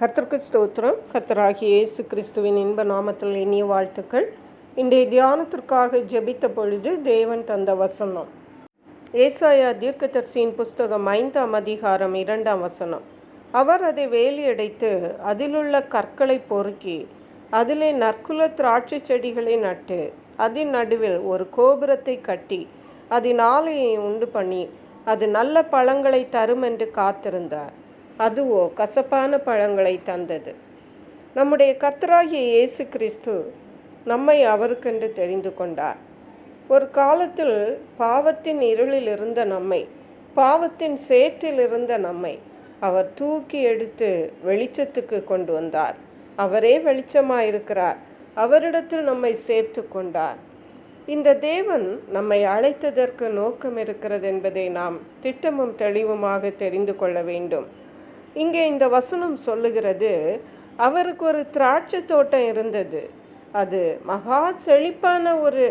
கர்த்தருக்கு ஸ்தோத்திரம். கர்த்தராகி இயேசு கிறிஸ்துவின் இன்ப நாமத்தில் இனிய வாழ்த்துக்கள். இன்றைய தியானத்திற்காக ஜெபித்த பொழுது தேவன் தந்த வசனம். ஏசாயா தீர்க்கதர்சியின் புஸ்தகம் ஐந்தாம் அதிகாரம் இரண்டாம் வசனம். அவர் அதை வேலியடைத்து அதிலுள்ள கற்களை பொறுக்கி அதிலே நற்குல திராட்சை செடிகளை நட்டு அதன் நடுவில் ஒரு கோபுரத்தை கட்டி அதன் ஆலையை உண்டு பண்ணி அது நல்ல பழங்களை தரும் என்று காத்திருந்தார். அதுவோ கசப்பான பழங்களை தந்தது. நம்முடைய கர்த்தராகிய இயேசு கிறிஸ்து நம்மை அவருக்கென்று தெரிந்து கொண்டார். ஒரு காலத்தில் பாவத்தின் இருளில் இருந்த நம்மை பாவத்தின் சேற்றில் இருந்த நம்மை அவர் தூக்கி எடுத்து வெளிச்சத்துக்கு கொண்டு வந்தார். அவரே வெளிச்சமாயிருக்கிறார். அவரிடத்தில் நம்மை சேர்த்து கொண்டார். இந்த தேவன் நம்மை அழைத்ததற்கு நோக்கம் இருக்கிறது என்பதை நாம் திட்டமும் தெளிவுமாக தெரிந்து கொள்ள வேண்டும். இங்கே இந்த வசனம் சொல்லுகிறது அவருக்கு ஒரு திராட்சை தோட்டம் இருந்தது. அது மகா செழிப்பான ஒரு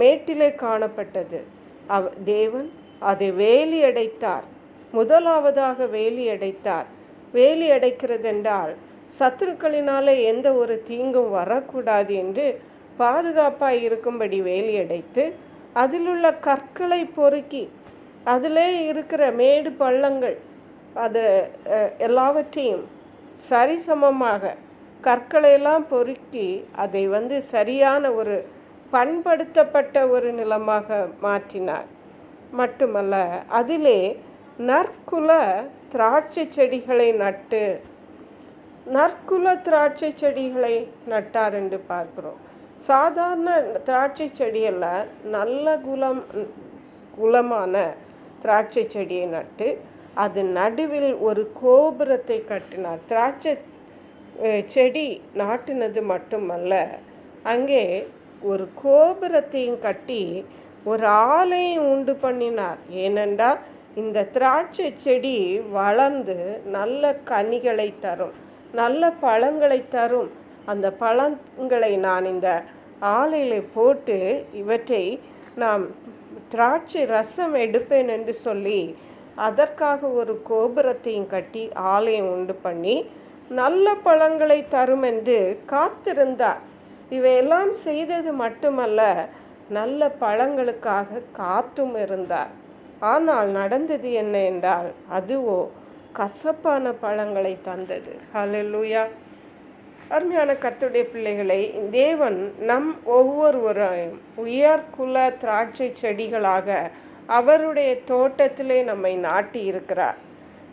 மேட்டிலே காணப்பட்டது. அவ தேவன் அதை வேலி அடைத்தார். முதலாவதாக வேலி அடைத்தார். வேலி அடைக்கிறது என்றால் சத்துருக்களினாலே எந்த ஒரு தீங்கும் வரக்கூடாது என்று பாதுகாப்பாக இருக்கும்படி வேலி அடைத்து அதிலுள்ள கற்களை பொறுக்கி அதிலே இருக்கிற மேடு பள்ளங்கள் அது எல்லாவற்றையும் சரிசமமாக கற்களையெல்லாம் பொறுக்கி அதை வந்து சரியான ஒரு பண்படுத்தப்பட்ட ஒரு நிலமாக மாற்றினார். மட்டுமல்ல அதிலே நற்குல திராட்சை செடிகளை நட்டு நற்குல திராட்சை செடிகளை நட்டார் என்று பார்க்கிறோம். சாதாரண திராட்சை செடியில் நல்ல குலம் குலமான திராட்சை செடியை நட்டு அது நடுவில் ஒரு கோபுரத்தை கட்டினார். திராட்சை செடி நாட்டினது மட்டுமல்ல அங்கே ஒரு கோபுரத்தையும் கட்டி ஒரு ஆலையும் உண்டு பண்ணினார். ஏனென்றால் இந்த திராட்சை செடி வளர்ந்து நல்ல கனிகளை தரும் நல்ல பழங்களை தரும். அந்த பழங்களை நான் இந்த ஆலையில் போட்டு இவற்றை நாம் திராட்சை ரசம் எடுப்பேன் என்று சொல்லி அதற்காக ஒரு கோபுரத்தையும் கட்டி ஆலயம் உண்டு பண்ணி நல்ல பழங்களை தரும் என்று காத்திருந்தார். இவையெல்லாம் செய்தது மட்டுமல்ல நல்ல பழங்களுக்காக காத்தும் இருந்தார். ஆனால் நடந்தது என்ன என்றால் அதுவோ கசப்பான பழங்களை தந்தது. ஹalleluya. அருமையான கத்துடைய பிள்ளைகளை தேவன் நம் ஒவ்வொருவரையும் உயர் குல திராட்சை செடிகளாக அவருடைய தோட்டத்திலே நம்மை நாட்டி இருக்கிறார்.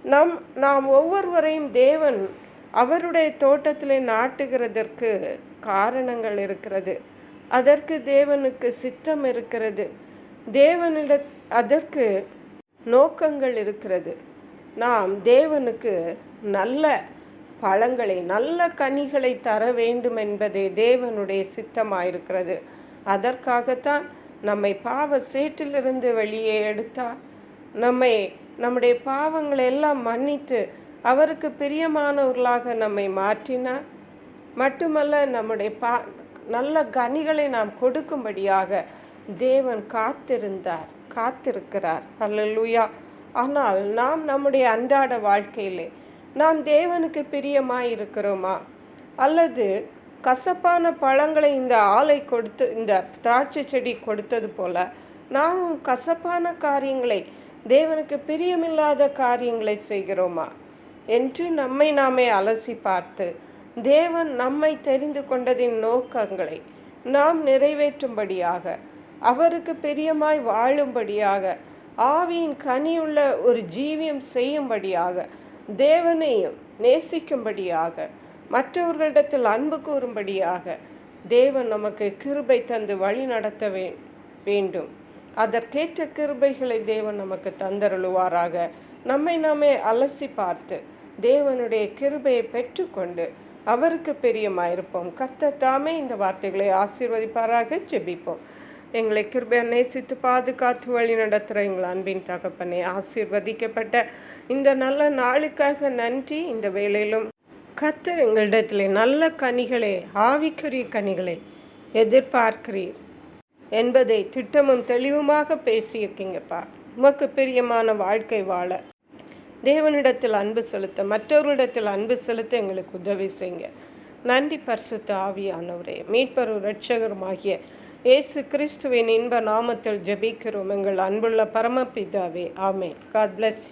நம் நாம் ஒவ்வொருவரையும் தேவன் அவருடைய தோட்டத்திலே நாட்டுகிறதற்கு காரணங்கள் இருக்கிறது. அதற்கு தேவனுக்கு சித்தம் இருக்கிறது. தேவனிட அதற்கு நோக்கங்கள் இருக்கிறது. நாம் தேவனுக்கு நல்ல பழங்களை நல்ல கனிகளை தர வேண்டும் என்பதே தேவனுடைய சித்தமாயிருக்கிறது. அதற்காகத்தான் நம்மை பாவ சேற்றிலிருந்து வெளியே எடுத்தார். நம்மை நம்முடைய பாவங்களை எல்லாம் மன்னித்து அவருக்கு பிரியமானவர்களாக நம்மை மாற்றினார். மட்டுமல்ல நம்முடைய பா நல்ல கனிகளை நாம் கொடுக்கும்படியாக தேவன் காத்திருந்தார் காத்திருக்கிறார். ஹalleluya. ஆனால் நாம் நம்முடைய அன்றாட வாழ்க்கையிலே நாம் தேவனுக்கு பிரியமாயிருக்கிறோமா? அல்லது கசப்பான பழங்களை இந்த ஆலை கொடுத்து இந்த திராட்சை செடி கொடுத்தது போல நாமும் கசப்பான காரியங்களை தேவனுக்கு பிரியமில்லாத காரியங்களை செய்கிறோமா? என்று நம்மை நாமே அலசி பார்த்து தேவன் நம்மை தெரிந்து கொண்டதின் நோக்கங்களை நாம் நிறைவேற்றும்படியாக அவருக்கு பிரியமாய் வாழும்படியாக ஆவியின் கனியுள்ள ஒரு ஜீவியம் செய்யும்படியாக தேவனையும் நேசிக்கும்படியாக மற்றவர்களிடத்தில் அன்பு கூறும்படியாக தேவன் நமக்கு கிருபை தந்து வழி நடத்த வே வேண்டும். அதற்கேற்ற கிருபைகளை தேவன் நமக்கு தந்தருளுவாராக. நம்மை நாமே அலசி பார்த்து தேவனுடைய கிருபையை பெற்றுக்கொண்டு அவருக்கு பிரியமாயிருப்போம். கர்த்தர் தாமே இந்த வார்த்தைகளை ஆசீர்வதிப்பாராக. ஜெபிப்போம். எங்களை கிருபையை நேசித்து பாதுகாத்து வழி நடத்துகிற எங்கள் அன்பின் தகப்பனை ஆசீர்வதிக்கப்பட்ட இந்த நல்ல நாளுக்காக நன்றி. இந்த வேளையிலும் கத்தர் எங்களிடத்தில் நல்ல கனிகளே ஆவிக்குரிய கனிகளை எதிர்பார்க்கிறீர் என்பதை திட்டமும் தெளிவுமாக பேசியிருக்கீங்கப்பா. உமக்கு பிரியமான வாழ்க்கை வாழ. தேவனிடத்தில் அன்பு செலுத்த மற்றவர்களிடத்தில் அன்பு செலுத்த எங்களுக்கு உதவி செய்யுங்க. நன்றி பரிசுத்த ஆவியானவரே. மீட்பரு இரட்சகருமாகிய இயேசு கிறிஸ்துவின் இன்ப நாமத்தில் ஜெபிக்கிறோம். எங்கள் அன்புள்ள பரமபிதாவே ஆமே காட் பிளஸ்